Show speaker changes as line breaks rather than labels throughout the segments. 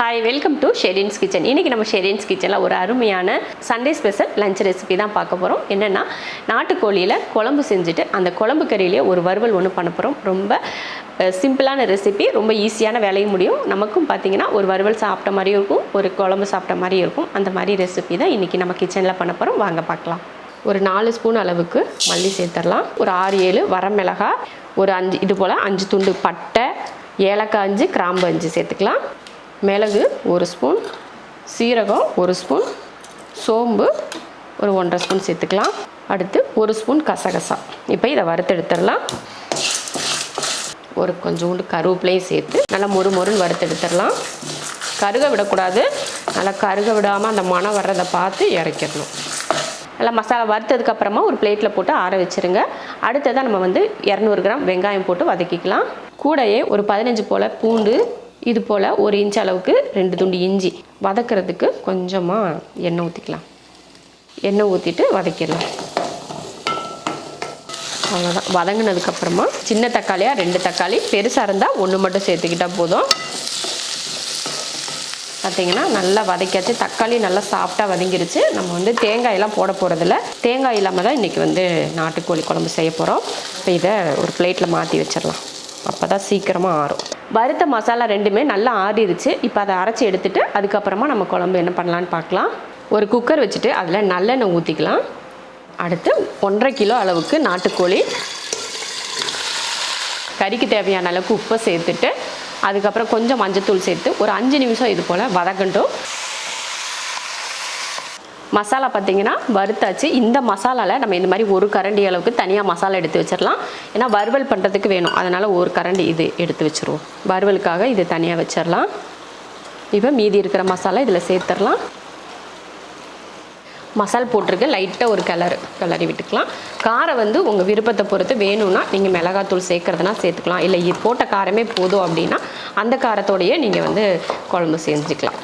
Hi welcome to Sherin's kitchen இன்றைக்கி நம்ம ஷெரின்ஸ் கிச்சனில் ஒரு அருமையான சண்டே ஸ்பெஷல் லஞ்ச் ரெசிபி தான் பார்க்க போகிறோம் என்னென்னா நாட்டுக்கோழியில் குழம்பு செஞ்சுட்டு அந்த குழம்பு கறியிலேயே ஒரு வறுவல் ஒன்று பண்ண போகிறோம் ரொம்ப சிம்பிளான ரெசிபி ரொம்ப ஈஸியான வேலையும் முடியும். நமக்கும் பார்த்தீங்கன்னா ஒரு வறுவல் சாப்பிட்ட மாதிரியும் இருக்கும் ஒரு குழம்பு சாப்பிட்ட மாதிரியும் இருக்கும். அந்த மாதிரி ரெசிபி தான் இன்றைக்கி நம்ம கிச்சனில் பண்ண போகிறோம் வாங்க பார்க்கலாம். ஒரு நாலு ஸ்பூன் அளவுக்கு மல்லி சேர்த்துடலாம். ஒரு ஆறு ஏழு வரமிளகாய் ஒரு அஞ்சு இது போல் அஞ்சு துண்டு பட்டை ஏலக்காய் அஞ்சு கிராம்பு அஞ்சு சேர்த்துக்கலாம். மிளகு ஒரு ஸ்பூன் சீரகம் ஒரு ஸ்பூன் சோம்பு ஒரு ஒன்றரை ஸ்பூன் சேர்த்துக்கலாம். அடுத்து ஒரு ஸ்பூன் கசகசா. இப்போ இதை வறுத்து எடுத்துடலாம் ஒரு கொஞ்சோண்டு கருவேப்பிலையும் சேர்த்து நல்லா மொறு மொறுன்னு வறுத்து எடுத்துடலாம் கருக விடக்கூடாது. நல்லா கருக விடாமல் அந்த மணம் வர்றதை பார்த்து இறக்கிடணும். நல்லா மசாலா வறுத்ததுக்கப்புறமா ஒரு பிளேட்டில் போட்டு ஆற வச்சுருங்க. அடுத்ததாக நம்ம வந்து இரநூறு கிராம் வெங்காயம் போட்டு வதக்கிக்கலாம். கூடையே ஒரு பதினஞ்சு போல் பூண்டு இது போல் ஒரு இன்ச் அளவுக்கு ரெண்டு துண்டு இஞ்சி வதக்கிறதுக்கு கொஞ்சமாக எண்ணெய் ஊற்றிக்கலாம் எண்ணெய் ஊற்றிட்டு வதக்கிடலாம். அவ்வளோதான் வதங்கினதுக்கப்புறமா சின்ன தக்காளியாக ரெண்டு தக்காளி பெருசாக இருந்தால் ஒன்று மட்டும் சேர்த்துக்கிட்டால் போதும். பார்த்தீங்கன்னா நல்லா வதக்கியாச்சு. தக்காளி நல்லா சாஃப்டாக வதங்கிருச்சு. நம்ம வந்து தேங்காயெல்லாம் போட போகிறதில்ல தேங்காய் இல்லாமல் தான் இன்றைக்கி வந்து நாட்டுக்கோழி குழம்பு செய்ய போகிறோம் இப்போ இதை ஒரு பிளேட்டில் மாற்றி வச்சிடலாம். அப்போ தான் சீக்கிரமாக ஆறும். வறுத்த மசாலா ரெண்டுமே நல்லா ஆறிடுச்சு இப்போ அதை அரைச்சி எடுத்துட்டு அதுக்கப்புறமா நம்ம குழம்பு என்ன பண்ணலான்னு பார்க்கலாம். ஒரு குக்கர் வச்சுட்டு அதில் நல்லெண்ணெய் ஊற்றிக்கலாம் அடுத்து ஒன்றரை கிலோ அளவுக்கு நாட்டுக்கோழி. கறிக்கு தேவையான அளவுக்கு உப்பை சேர்த்துட்டு அதுக்கப்புறம் கொஞ்சம் மஞ்சத்தூள் சேர்த்து ஒரு அஞ்சு நிமிஷம் இது போல் வதக்கட்டும். மசாலா பார்த்தீங்கன்னா வறுத்தாச்சு. இந்த மசாலாவில் நம்ம இந்த மாதிரி ஒரு கரண்டி அளவுக்கு தனியாக மசாலா எடுத்து வச்சிடலாம் ஏன்னா வறுவல் பண்ணுறதுக்கு வேணும். அதனால் ஒரு கரண்டி இது எடுத்து வச்சுருவோம். வறுவலுக்காக இது தனியாக வச்சிடலாம் இப்போ மீதி இருக்கிற மசாலா இதில் சேர்த்துடலாம் மசால் போட்டிருக்கு. லைட்டாக ஒரு கலர் கிளறி விட்டுக்கலாம். காரம் வந்து உங்கள் விருப்பத்தை பொறுத்து வேணும்னா நீங்கள் மிளகாத்தூள் சேர்க்குறதுனா சேர்த்துக்கலாம். இல்லை இது போட்ட காரமே போதும் அப்படின்னா அந்த காரத்தோடையே நீங்கள் வந்து குழம்பு செஞ்சுக்கலாம்.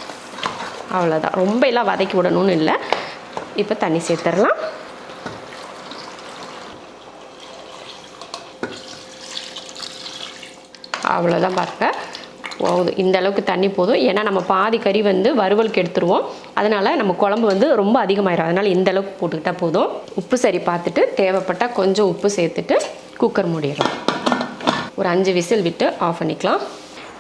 அவ்வளோதான் ரொம்ப எல்லாம் வதக்கி விடணும்னு இல்லை. இப்போ தண்ணி சேர்த்துடலாம். அவ்வளோதான் பாருங்க. போதும் இந்த அளவுக்கு தண்ணி போதும். ஏன்னா நம்ம பாதி கறி வந்து வறுவலுக்கு எடுத்துருவோம். அதனால் நம்ம குழம்பு வந்து ரொம்ப அதிகமாயிடும் அதனால் இந்த அளவுக்கு போட்டுக்கிட்டால் போதும். உப்பு சரி பார்த்துட்டு தேவைப்பட்டால் கொஞ்சம் உப்பு சேர்த்துட்டு குக்கர் மூடிடலாம். ஒரு அஞ்சு விசில் விட்டு ஆஃப் பண்ணிக்கலாம்.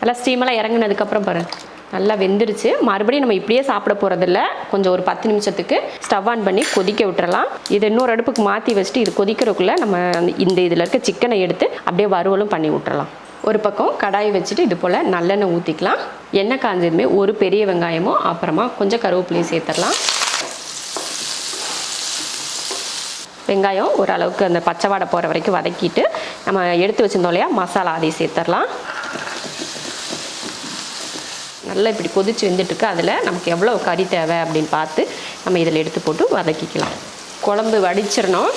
நல்லா ஸ்டீமெல்லாம் இறங்குனதுக்கப்புறம் பாருங்கள் நல்லா வெந்துருச்சு. மறுபடியும் நம்ம இப்படியே சாப்பிட போகிறதில்ல கொஞ்சம் ஒரு பத்து நிமிஷத்துக்கு ஸ்டவ் ஆன் பண்ணி கொதிக்க விட்டுறலாம். இது இன்னொரு அடுப்புக்கு மாற்றி வச்சுட்டு இது கொதிக்கிறதுக்குள்ளே நம்ம அந்த- இந்த இதில் இருக்க சிக்கனை எடுத்து அப்படியே வறுவலும் பண்ணி விட்டுறலாம். ஒரு பக்கம் கடாயை வச்சுட்டு இது போல் நல்லெண்ணெய் ஊற்றிக்கலாம் எண்ணெய் காஞ்சதுமே ஒரு பெரிய வெங்காயமும் அப்புறமா கொஞ்சம் கருவேப்பிலையும் சேர்த்துடலாம். வெங்காயம் ஓரளவுக்கு அந்த பச்சை வாடை போகிற வரைக்கும் வதக்கிட்டு நம்ம எடுத்து வச்சிருந்தோம் இல்லையா மசாலா அதையும் சேர்த்துடலாம். நல்லா இப்படி கொதிச்சு வெந்துட்டுருக்கு. அதில் நமக்கு எவ்வளோ கறி தேவை அப்படின்னு பார்த்து நம்ம இதில் எடுத்து போட்டு வதக்கிக்கலாம். குழம்பு வடிச்சிடணும்.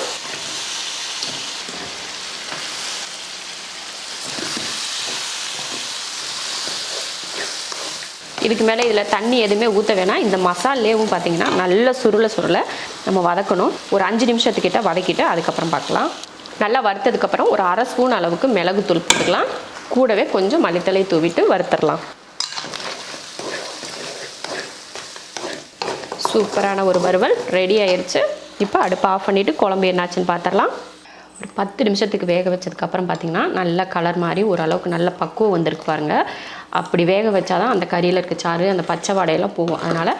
இதுக்கு மேலே இதில் தண்ணி எதுவுமே ஊற்ற வேணாம். இந்த மசாலேவும் பார்த்தீங்கன்னா நல்ல சுருளை சுருளை நம்ம வதக்கணும். ஒரு அஞ்சு நிமிஷத்துக்கிட்ட வதக்கிட்டு அதுக்கப்புறம் பார்க்கலாம். நல்லா வறுத்ததுக்கப்புறம் ஒரு அரை ஸ்பூன் அளவுக்கு மிளகுத்தூள் போட்டுக்கலாம். கூடவே கொஞ்சம் மல்லித்தலை தூவிட்டு வறுத்துடலாம். சூப்பரான ஒரு வறுவல் ரெடி ஆயிடுச்சு இப்போ அடுப்பு ஆஃப் பண்ணிவிட்டு குழம்பு என்னாச்சுன்னு பார்த்துடலாம் ஒரு பத்து நிமிஷத்துக்கு வேக வச்சதுக்கப்புறம் பார்த்தீங்கன்னா நல்ல கலர் மாதிரி ஓரளவுக்கு நல்ல பக்குவம் வந்திருக்கு பாருங்கள் அப்படி வேக வச்சாதான் அந்த கறியில் இருக்க சாறு அந்த பச்சை வாடையெல்லாம் போகும். அதனால்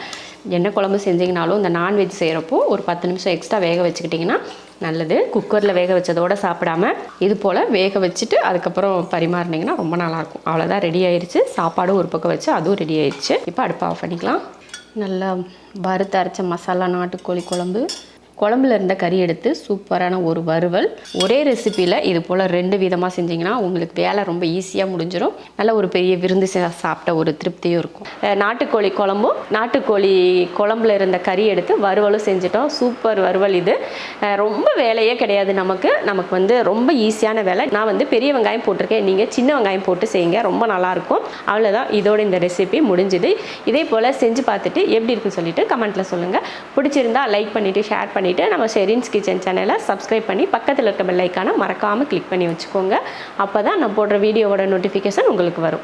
என்ன குழம்பு செஞ்சிங்கனாலும் இந்த நான்வெஜ் செய்கிறப்போ ஒரு பத்து நிமிஷம் எக்ஸ்ட்ரா வேக வச்சுக்கிட்டிங்கன்னா நல்லது. குக்கரில் வேக வச்சதோடு சாப்பிடாம இது போல் வேக வச்சுட்டு அதுக்கப்புறம் பரிமாறினீங்கன்னா ரொம்ப நல்லாயிருக்கும் அவ்வளோதான் ரெடி ஆயிடுச்சு சாப்பாடும் ஒரு பக்கம் வச்சு அதுவும் ரெடி ஆயிடுச்சு இப்போ அடுப்பை ஆஃப் பண்ணிக்கலாம். நல்லா வறுத்து அரைச்ச மசாலா நாட்டுக்கோழி குழம்பு. குழம்புல இருந்த கறி எடுத்து சூப்பரான ஒரு வறுவல். ஒரே ரெசிப்பியில் இது போல் ரெண்டு விதமாக செஞ்சிங்கன்னா உங்களுக்கு வேலை ரொம்ப ஈஸியாக முடிஞ்சிடும் நல்ல ஒரு பெரிய விருந்து சாப்பிட்ட ஒரு திருப்தியும் இருக்கும். நாட்டுக்கோழி குழம்பும் நாட்டுக்கோழி குழம்புல இருந்த கறி எடுத்து வறுவலும் செஞ்சிட்டோம். சூப்பர் வறுவல் இது. ரொம்ப வேலையே கிடையாது நமக்கு. நமக்கு வந்து ரொம்ப ஈஸியான வேலை. நான் வந்து பெரிய வெங்காயம் போட்டிருக்கேன். நீங்கள் சின்ன வெங்காயம் போட்டு செய்யுங்க. ரொம்ப நல்லாயிருக்கும். அவ்வளோதான் இதோட இந்த ரெசிபி முடிஞ்சுது. இதே போல் செஞ்சு பார்த்துட்டு எப்படி இருக்குன்னு சொல்லிட்டு கமெண்ட்டில் சொல்லுங்கள் பிடிச்சிருந்தா லைக் பண்ணிவிட்டு ஷேர் பண்ணிவிட்டு நம்ம ஷெரின்ஸ் கிச்சன் சேனலை சப்ஸ்கிரைப் பண்ணி பக்கத்தில் இருக்க பெல்லைக்கான மறக்காமல் கிளிக் பண்ணி வச்சுக்கோங்க. அப்போ தான் நான் போடுற வீடியோவோட நோட்டிஃபிகேஷன் உங்களுக்கு வரும்.